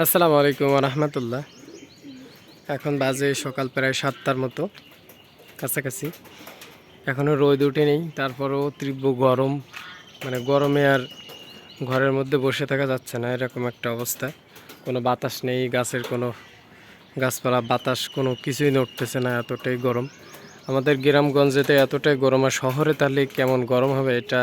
আসসালামু আলাইকুম রহমতুল্লাহ। এখন বাজে সকাল প্রায় সাতটার মতো, কাছাকাছি। এখনও রোদ উঠে নেই তারপরও তীব্র গরম। মানে গরমে আর ঘরের মধ্যে বসে থাকা যাচ্ছে না, এরকম একটা অবস্থা। কোনো বাতাস নেই, গাছের কোনো গাছপালা, বাতাস, কোনো কিছুই নড়তেছে না, এতটাই গরম। আমাদের গ্রামগঞ্জেতে এতটাই গরম, আর শহরে তাহলে কেমন গরম হবে এটা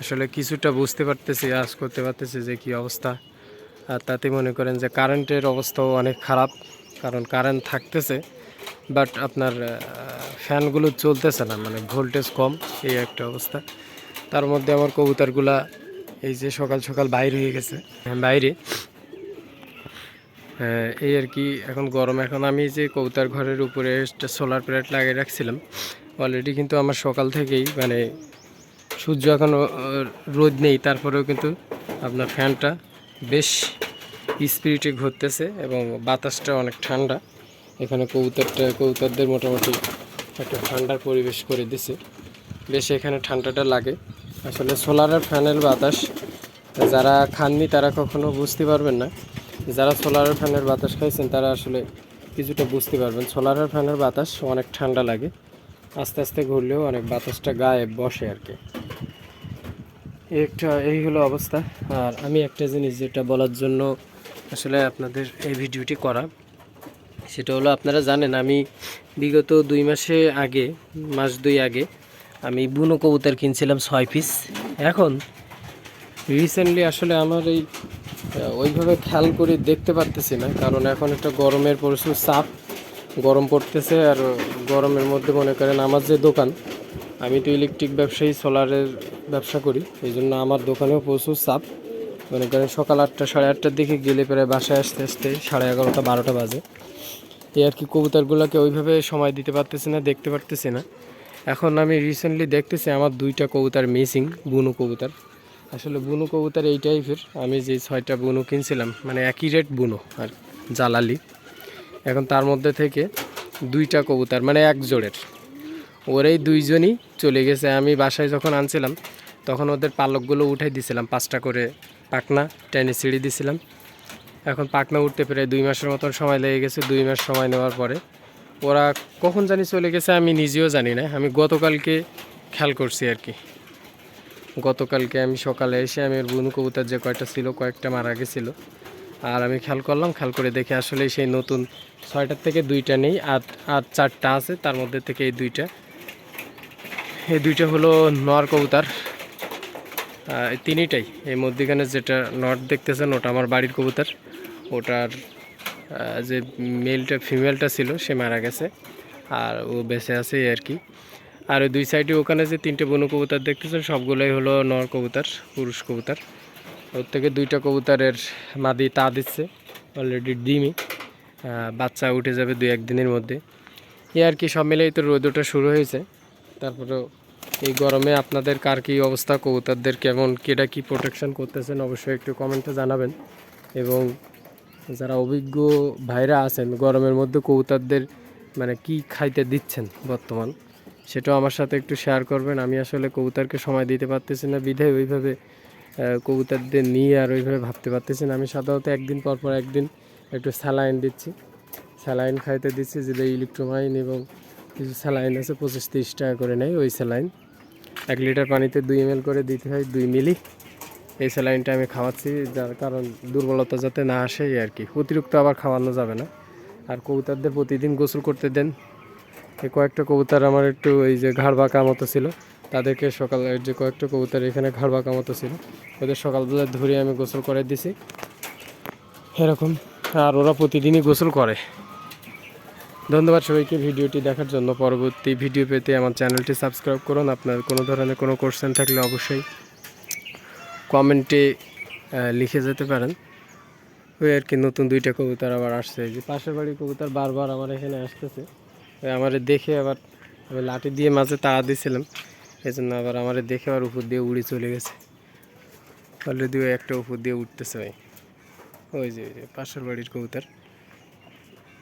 আসলে কিছুটা বুঝতে পারতেছি, আজ করতে পারতেছি যে কি অবস্থা। আর তাতে মনে করেন যে কারেন্টের অবস্থাও অনেক খারাপ কারণ কারেন্ট থাকতেছে বাট আপনার ফ্যানগুলো চলতেছে না মানে ভোল্টেজ কম এই একটা অবস্থা। তার মধ্যে আমার কবুতরগুলা এই যে সকাল সকাল বাইরে হয়ে গেছে হ্যাঁ, বাইরে। এই আর কি এখন গরম। এখন আমি যে কবুতর ঘরের উপরে সোলার প্লেট লাগিয়ে রাখছিলাম অলরেডি কিন্তু আমার সকাল থেকেই মানে সূর্য এখন রোদ নেই তারপরেও কিন্তু আপনার ফ্যানটা বেশ স্পিরিটে ঘুরতেছে এবং বাতাসটা অনেক ঠান্ডা। এখানে কবুতরটা, কবুতরদের মোটামুটি একটা ঠান্ডার পরিবেশ করে দিছে। বেশ এখানে ঠান্ডাটা লাগে। আসলে সোলারের ফ্যানের বাতাস, যারা খাননি তারা কখনো বুঝতে পারবেন না। যারা সোলারের ফ্যানের বাতাস খাইছেন তারা আসলে কিছুটা বুঝতে পারবেন। সোলারের ফ্যানের বাতাস অনেক ঠান্ডা লাগে। আস্তে আস্তে ঘুরলেও অনেক বাতাসটা গায়ে বসে আর কি। একটা, এই হলো অবস্থা। আর আমি একটা জিনিস যেটা বলার জন্য আসলে আপনাদের এই ভিডিওটি করা। সেটা হলো আপনারা জানেন, আমি বিগত দুই মাসে আগে, মাস দুই আগে আমি বুনো কবুতর কিনছিলাম ছয় পিস এখন রিসেন্টলি আসলে আমার এই ওইভাবে খেয়াল করে দেখতে পারতেছি না, কারণ এখন একটা গরমের প্রচুর চাপ, গরম পড়তেছে আর গরমের মধ্যে মনে করেন আমার যে দোকান, আমি তো ইলেকট্রিক ব্যবসায়ী সোলারের ব্যবসা করি, এই জন্য আমার দোকানেও প্রচুর চাপ। মনে করেন সকাল আটটা, সাড়ে আটটার দিকে গেলে প্রায় বাসায় আসতে আসতে সাড়ে এগারোটা, বারোটা বাজে। এই আর কি কবুতরগুলোকে ওইভাবে সময় দিতে পারতেছি না, দেখতে পারতেছি না। এখন আমি রিসেন্টলি দেখতেছি আমার দুইটা কবুতর মিসিং বুনো কবুতর। আসলে বুনো কবুতর এই টাইপের আমি যে ছয়টা বুনো কিনছিলাম মানে একই রেট বুনো আর জালালি এখন তার মধ্যে থেকে দুইটা কবুতর মানে এক জোড়ের। ওরাই দুইজনই চলে গেছে। আমি বাসায় যখন আনছিলাম, তখন ওদের পালকগুলো উঠাই দিছিলাম, পাঁচটা করে পাকনা, টেনে ছিঁড়ে দিছিলাম। এখন পাকনা উঠতে প্রায় দুই মাসের মতন সময় লেগে গেছে, দুই মাস সময় নেওয়ার পরে। ওরা কখন জানি চলে গেছে আমি নিজেও জানি না, আমি গতকালকে খেয়াল করছি আর কি। গতকালকে আমি সকালে এসে আমি ওর বুনু কবুতর যে কয়টা ছিল, কয়েকটা মারা গেছিল। আর আমি খেয়াল করলাম, খেয়াল করে দেখে আসলে সেই নতুন ছয়টার থেকে দুইটা নেই, আর আর চারটা আছে, তার মধ্যে থেকে এই দুইটা। এই দুইটা হলো নর কবুতর। তিনটাই। এই মধ্যিখানে যেটা নট দেখতেছেন ওটা আমার বাড়ির কবুতর। ওটার যে মেলটা ফিমেলটা ছিল সে মারা গেছে। আর ও বেঁচে আছে আর কি। আর দুই সাইডে ওখানে যে তিনটে বনু কবুতর দেখতেছেন সবগুলোই হলো নর কবুতর পুরুষ কবুতর। ওর থেকে দুইটা কবুতরের মাদি তা দিচ্ছে অলরেডি আহ, বাচ্চা উঠে যাবে দুই একদিনের মধ্যে। এই আর কি সব মিলেই তো রোদটা শুরু হয়েছে। তারপরেও এই গরমে আপনাদের কার কী অবস্থা? কবুতরদের কেমন? কেটা কি প্রোটেকশন করতেছেন? অবশ্যই একটু কমেন্টে জানাবেন। এবং যারা অভিজ্ঞ ভাইরা আছেন, গরমের মধ্যে কবুতরদের মানে কি খাইতে দিচ্ছেন বর্তমান, সেটাও আমার সাথে একটু শেয়ার করবেন। আমি আসলে কবুতরকে সময় দিতে পারতেছি না, বিধায় ওইভাবে কবুতরদের নিয়ে আর ওইভাবে ভাবতে পারতেছি না। আমি সাধারণত একদিন পর পর একদিন একটু স্যালাইন দিচ্ছি। স্যালাইন খাইতে দিচ্ছি যেটা ইলেকট্রোমাইন এবং কিছু স্যালাইন আছে, পঁচিশ তিরিশ টাকা করে নেয় ওই স্যালাইন। এক লিটার পানিতে দুই এম করে দিতে হয়, দুই মিলি। এই স্যালাইনটা আমি খাওয়াচ্ছি, যার কারণ দুর্বলতা যাতে না আসে আর কি। অতিরিক্ত আবার খাওয়ানো যাবে না। আর কবুতরদের প্রতিদিন গোসল করতে দেন। এই কয়েকটা কবুতার আমার একটু এই যে ঘাড় বাঁকা মতো ছিল, তাদেরকে সকালে যে কয়েকটা কবুতার, এখানে ঘাড় বাঁকা মতো ছিল। ওদের সকালবেলা ধরে আমি গোসল করে দিছি। এরকম। আর ওরা প্রতিদিনই গোসল করে। ধন্যবাদ সবাইকে ভিডিওটি দেখার জন্য। পরবর্তী ভিডিও পেতে আমার চ্যানেলটি সাবস্ক্রাইব করুন। আপনার কোনো ধরনের কোনো কোশ্চেন থাকলে অবশ্যই কমেন্টে লিখে যেতে পারেন। ওই আর কি, নতুন দুইটা কবুতর আবার আসছে। যে পাশের বাড়ির কবুতর বারবার আমার এখানে আসতেছে। ওই আমার দেখে আবার আমি লাঠি দিয়ে মাঝে তাড়া দিয়েছিলাম এই জন্য আবার আমার দেখে আবার উপর দিয়ে উড়ে চলে গেছে। অলরেডি ওই একটা উপর দিয়ে উঠতেছে ভাই। ওই যে ওই যে পাশের বাড়ির কবুতর।